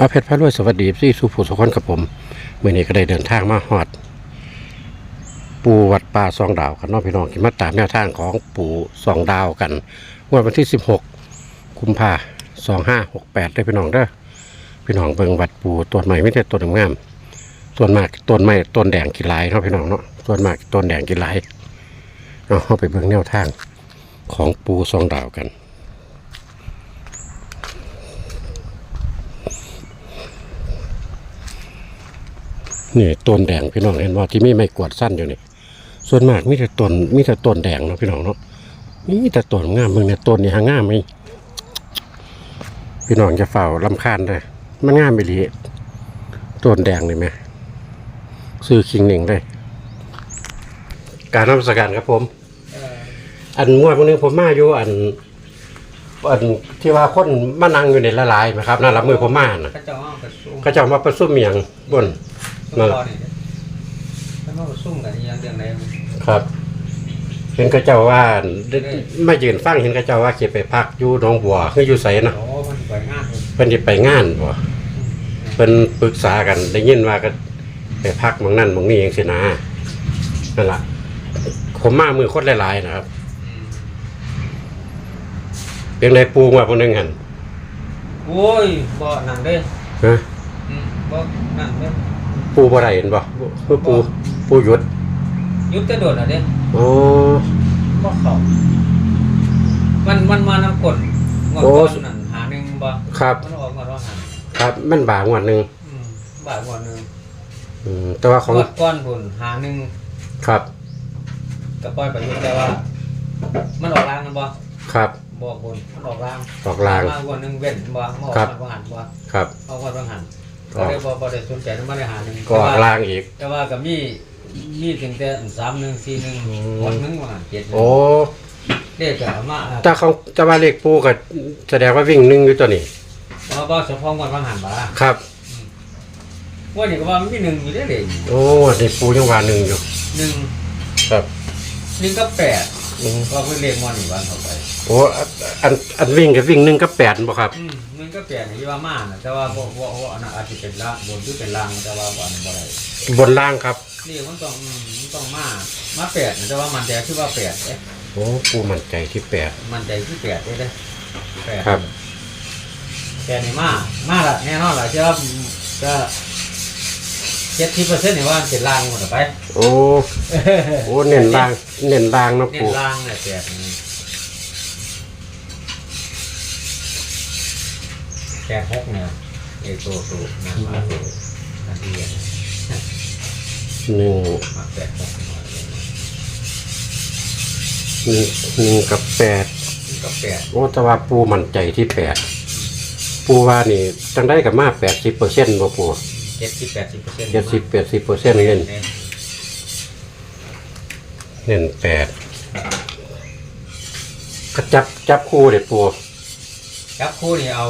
อาเพชรพระรวยสวัสดีพี่สุภูสุขคนกับผมเมื่อนี้ก็ได้เดินทางมาฮอด ปูวัดป่าซองดาวกันน้องพี่น้องที่มาตามแนวทางของปู่ซองดาวกันงวดวันที่ 16 กุมภาสองห้าหกแปดได้พี่น้องเด้อพี่น้องเบิ่งวัดปูต้นใหม่ไม่ใช่ต้นงามต้นมากต้นไม้ต้นแดงกีฬายเนาะพี่น้องเนาะต้นมากต้นแดงกีฬายเอาเข้าไปเบิ่งแนวทางของปู่ซองดาวกัน นี่ต้นแดงพี่น้องเห็นว่าที่มีไม่กวาดสั้นอยู่นี่ส่วนมากมีแต่ต้นมีแต่ต้นแดงเนาะพี่น้องเนาะมีแต่ต้นงามมึงเนี่ยต้นนี่หางามไหมพี่น้องจะเฝ้าลำคาญเลยมันงามไปลีต้นแดงเลยไหมซื้อคิงหนึ่งเลยการนมัสการครับผม อันมวยพวกนึงผมมาอยู่อันอันที่ว่าคนมานั่งอยู่ในละลายไหมครับนั่นละมือผมมาน่ะเขาเจ้าเอากระซุ่มเขาจะเอามาประสุมเมียงบน นั่นแหละซุ่มนี่แล้วมันกระซุ่มกันอีหยังเรื่องไหนครับ เห็นกระเจ้าว่าได้ไม่ยืนฟังเห็นกระเจ้าว่าเก็บไปพักอยู่หนองบัวคืออยู่ไสนะโอ้มันสวยงามเลยเพิ่นสิไปงานบ่เพิ่นปรึกษากันได้ยินว่าก็ไปพักหมองนั่นหมองนี้จังซี่นะนั่นล่ะผมมามือคนหลายๆนะครับอืมเพียงใดปูว่าพวกนึงหั่นโอ้ยบ่นั่นเด้ฮะ อืมบ่นั่นเด้ ปูบ่ได้เห็นบ่คือปู ปูหยุด ยุบจะโดดอะเด้อ๋อบ่เข้ามันมันมานำกดงวดโอ้ก่อนนั่นหาหนึ่งบ่ครับ มันออกงวดว่าหันครับ มันบางวดหนึงอืมบาทงวดหนึงอืมแต่ว่าของงวดก้อนพุ่นหาหนึ่งครับก็ปล่อยไปอยู่แต่ว่า มันออกล่างกันบ่ครับ บอกบนมันออกล่างออกลาง มางวดหนึงเว้นบ่มาออกครับมันบ่หันบ่ครับเอางวดว่าหันอ ก็อกได้บ่บ่ได้สนใจมันบ่ได้หาหนึ่งก็ออกลางอีก แต่ว่าก็มีมีถึงแต่สามหนึ่งสี่หนึ่งอืมวันหนึ่งว่าเจ็ดหนึ่งโอ้เด็กก็มาถ้าเขาจะว่าเลขปูก็แสดงว่าวิ่งหนึ่งอยู่ตัวนี้ว่าบ่สะพองวันว่างหันบ่ล่ะครับว่านี่ก็ว่ามันมีหนึ่งอยู่ได้เลยโอ้นี่ปูยังว่าหนึ่งอยู่ หนึ่งครับ หนึ่งก็แปด อืมก็คือเลขมอนอีกวันเข้าไปโอ้อันอันอันวิ่งกับวิ่งหนึ่งก็แปดบ่ครับ อืมหนึ่งก็แปดนี่ว่ามาน่ะแต่ว่าบ่บ่บ่อันนั้นอาจจะเป็นล่างบนหรือเป็นล่างแต่ว่าบ่อันนั้นบ่ได้บนล่างครับนี่มันต้องอืมมันต้องมามาแปดน่ะแต่ว่ามันแต่คือว่าแปดเอ๊ะโอ้ปูมั่นใจที่แปด มันใจที่แปดเด้เด้แปดครับ แปดนี่มามาละแน่นอนละเชื่อว่าก็ เจ็ดสิบเปอร์เซ็นต์นี่ว่าเป็นล่างหมดอะไปโอ้โอ้เน้นล่างเน้นล่างเนาะเน้ปูนล่างเนี่ยแปดนี่แปดหกเนี่ยเอโซสูนะมาสูนาทีเนี่ยหนึ่งมาแปดหกหน่อยเลยหนึ่งหนึ่งกับแปดนี่ก็แปดโอ้แต่ว่าปูมั่นใจที่แปดปูว่านี่จังได้กับมาแปดสิบเปอร์เซ็นต์บ่ปูเจ็ดสิบแปดสิบเปอร์เซ็นต์เจ็ดสิบแปดสิบเปอร์เซ็นต์เน้นเน้นแปดก็จับจับคู่เด็ดปูครับคู่นี่เอา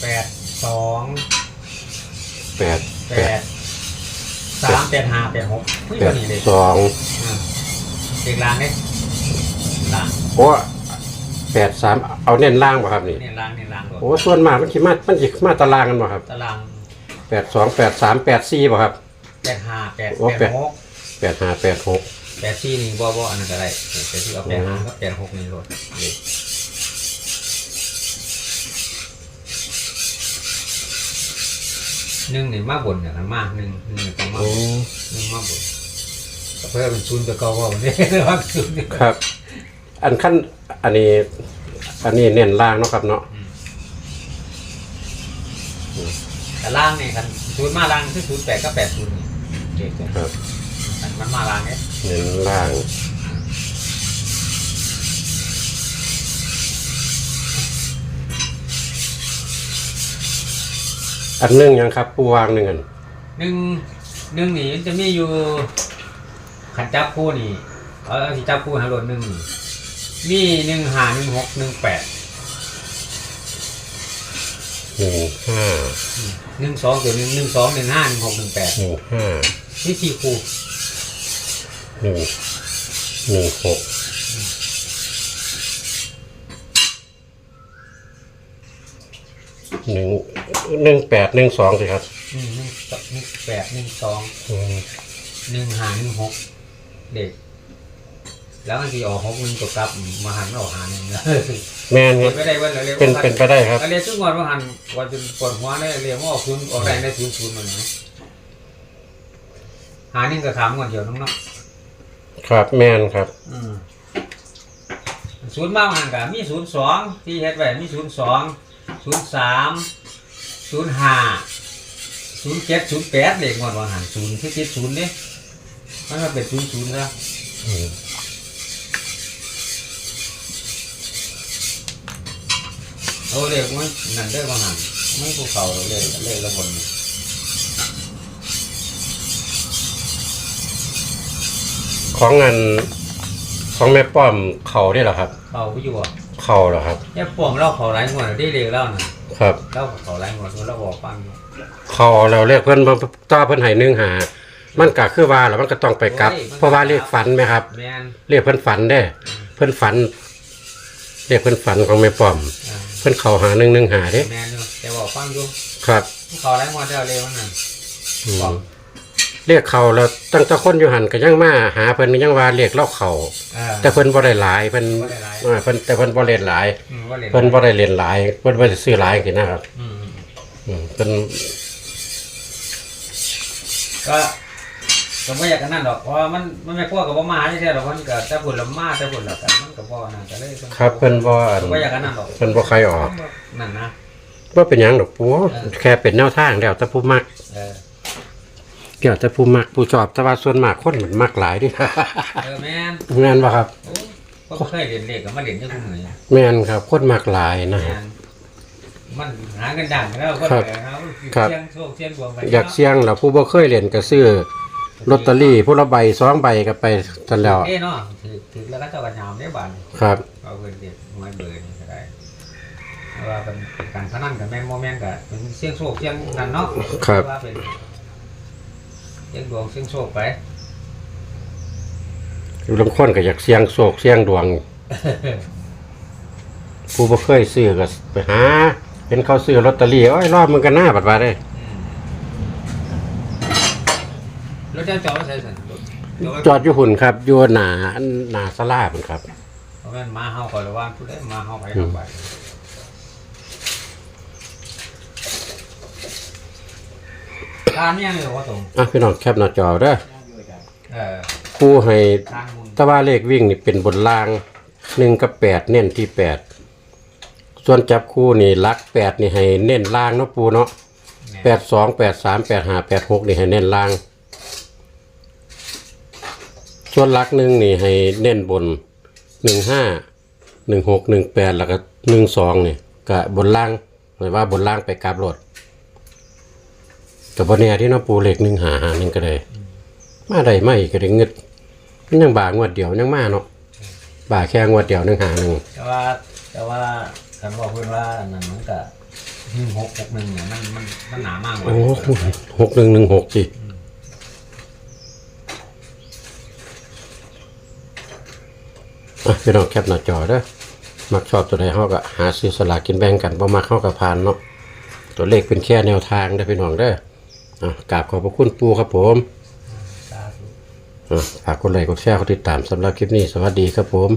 แปดสองแปดแปแปดดสามแปดห้าแปดหกไม่แปดมีเลยสองอ่าเด็กล่างเนี่ยล่างโอ้แปดสามเอาเน้นล่างป่ะครับนี่เนี่ยล่างเนี่ยล่างโดดโอ้ส่วนมากมันขีมามันขีมาตารางกันป่ะครับตาราง แปดสองแปดสามแปดสี่ป่ะครับ แปดห้าแปดโอ้แปดหกแปดห้าแปดหกแปดสี่นี่บ่บ่อันนั้นก็ได้แต่ที่เอาแปดห้าก็แปดหกนี่โหลดเลยหนึ่งนี่มาบนอย่างนั้นมากหนึ่งหนึ่งนี่ต้องมาโอ้หนึ่งมาบนเพื่อเป็นศูนย์ตัวเก่าว่าวันนี้ว่าศูนย์ครับ อันขั้นอันนี้ อันนี้เน้นล่างเนาะครับเนาะ แต่ล่างนี่คันศูนย์มาล่างคือศูนย์แปดก็แปดศูนย์นี่เด็กเลยครับอันมันมาล่างเนี่ยเน้นล่างอันหนึงยังครับปูวางหนึ่งอันหนึ่งหนึ่งนี่มันจะมีอยู่ขันจับคู่นี่เอาเอาที่จับคู่หาโหลดหนึ่งนี่มีหนึ่งหาหนึ่งหกหนึ่งแปด หนึ่งห้าหนึ่งสองตัวหนึ่งหนึ่งสองหนึ่งห้าหนึ่งหกหนึ่งแปดหนึ่งห้านี่สี่คู่หนึ่งหนึ่งหกหนึ่งหนึ่งแปดหนึ่งสองสิครับอืมหนึ่งหนึ่งแปดหนึ่งสองอืมหนึ่งหาหนึ่งหกเด็ก แล้วมันที่ออกหกหนึ่งตัวกลับมาหันออกหาหนึ่งนะแม่นคเป็รับนไปได้วันละเรียกเป็นเป็นไปได้ครับเรียกซึ่งวันว่าหันวันจนปวดหัวได้เรียกว่าออกศูนย์ออกแรงได้ศูนย์ศูนย์มันนะหาหนึ่งกับสามก่อนเดียวน้องเนาะครับแม่นครับอืมศูนย์มากหันกับมีศูนย์สองที่เฮ็ดไว้มีศูนย์สองศูนย์สามศูนย์ห้าศูนย์เจ็ดศูนย์แปดเด็กงวดวันหันศูนย์ที่ติดศูนย์เนี่ยมันมาเป็นศูนย์ศูนย์แล้ว อืมเอาเรียกมันนั่นเด้อวันหันไม่ภูเขาเราเลยเลยละบนของงานของแม่ป้อมเขาได้เหรอครับ เขาไปอยู่อะเขาเหรอครับเนี่ยป่วงเราเขาหลายงวดได้เรียกเล่าน่ะครับเล่าเขาหลายงวดเราบอกฟังอยู่เขาเราเรียกเพิ่นมาต่อเพิ่นให้หนึ่งหามันก็คือว่าแล้วมันก็ต้องไปกลับ เพราะว่าเรียกฝันไหมครับแมนเรียกเพิ่นฝันได้ เพิ่นฝันเรียกเพิ่นฝันของแม่ป้อมอ่า เพิ่นเขาหาหนึ่งหนึ่งหาเด้แมนอยู่แต่บอกฟังอยู่ครับเขาหลายงวดได้เรียกมันนั่นอืมบอกเรียกเขาแล้วตั้งแต่คนอยู่หันก็ยังมาหาเพิ่นก็ยังว่าเรียกเล่าเขาอ่าแต่เพิ่นบ่ได้หลายเพิ่นบ่ได้หลาย อ่าเพิ่นแต่เพิ่นบ่เล่นหลาย อืมว่าเรียนเพิ่นบ่ได้เล่นหลายเพิ่นบ่ได้ซื้อหลายจังซี่นะครับอืมอืมเพิ่นก็ ก็ไม่อยากกันนั่นหรอกเพราะว่ามันมันไม่พวกกับว่ามาใช่หรอกมันก็แต่ผลละมาแต่ผลละกันมันก็บ่นั่นก็เลยเพิ่นครับเพิ่นบ่อันก็ไม่อยากกันนั่นหรอกเพิ่นบ่ใครออกนั่นนะบ่เป็นหยังดอกปูแค่เป็นแนวทางแล้วแต่ผู้มักเออเกี่ยวแต่ผู้มักผู้ชอบแต่ว่าส่วนมากคนมันมักหลายเดิเออแมนแม่นบ่ครับโอ้ก็บ่เคยเรียนเลขกับมาเรียนที่คุณเหนื่อยแม่นครับคนมักหลายนะแมครับนมันหาเงินด่างแล้วก็ครับเออเอาครับเสี่ยงโชคเสี่ยงดวงไปอยากเสี่ยงแล้วผู้บ่เคยเล่นก็ซื้อ ลอตเตอรี่ผู้ละใบสองใบก็ไปซั่นแล้วเอ้เนาะถือถือแล้วก็เจ้ากันยามได้บานครับ เอาเงินเด็ดมาเบอร์นี่ก็ได้เพราะว่าเป็นเป็นการพนันกับแม่นโมแม่นกับเป็นเสี่ยงโชคเสี่ยงนั่นเนาะครับ ว่าเป็นเสี่ยงดวงเสี่ยงโชคไปอยู่ลางคนก็อยากเสี่ยงโชคเสี่ยงดวง ผู้บ่เคยซื้อก็ไปหาเห็นเขาซื้อลอตเตอรี่โอ้ยรอบมันก็น่าบัดว่าเด้ รถเจ้าจอดไว้ใส่สันรถจอดไว้จอดอยู่หุ่นครับอยู่หน้าหน้าศาลาพุ่นครับ เพราะแม่นมาเฮาก่อนเลยว่าผู้ใดมาเฮาไปเฮาไปทานยังอยู่ว่าตรงอะพี่น้องแคปหน้าจอเด้อเออครูให้ทานมุนแตว่าเลขวิ่งนี่เป็นบนล่างหนึ่งกับแปดเน้นที่แปดส่วนจับคู่นี่ลักแปดนี่ให้เน้นล่างเนาะปูเนาะแปดสองแปดสามแปดห้าแปดหกนี่ให้เน้นล่าง ส่วนลักหนึ่งนี่ให้เน้นบนหนึ่งห้าหนึ่งหกหนึ่งแปดแล้วก็หนึ่งสองนี่ก็บนล่างหมายว่าบนล่างไปกราบรถกับบนเนี่ยที่เน้องปูเลขหนึ่งหาหาหนึ่งก็ได้มาได้ไม่ก็ได้เงิดมันยังบางวดเดียวยังมาเนาะบ่าแค่งวดเดียวหนึ่งหาหนึ่งแต่ว่าแต่ว่าคันบอกเพื่อนว่าอันนั้นมันก็หนึ่งหกหกหนึ่งเนี่ยมันมันมันหนามากเลยโอ้หกหนึ่งหนึ่งหกสิอะ พี่น้องแคปหน้าจอเด้อมักชอบตัวไหนเฮาก็หาซื้อสลากกินแบ่งกันบ่มักเฮาก็ผ่านเนาะตัวเลขเป็นแค่แนวทางเด้อพี่น้องเด้ออะกราบขอบพระคุณปูครับผมอะฝากกดไลค์กดแชร์กดติดตามสำหรับคลิปนี้สวัสดีครับผม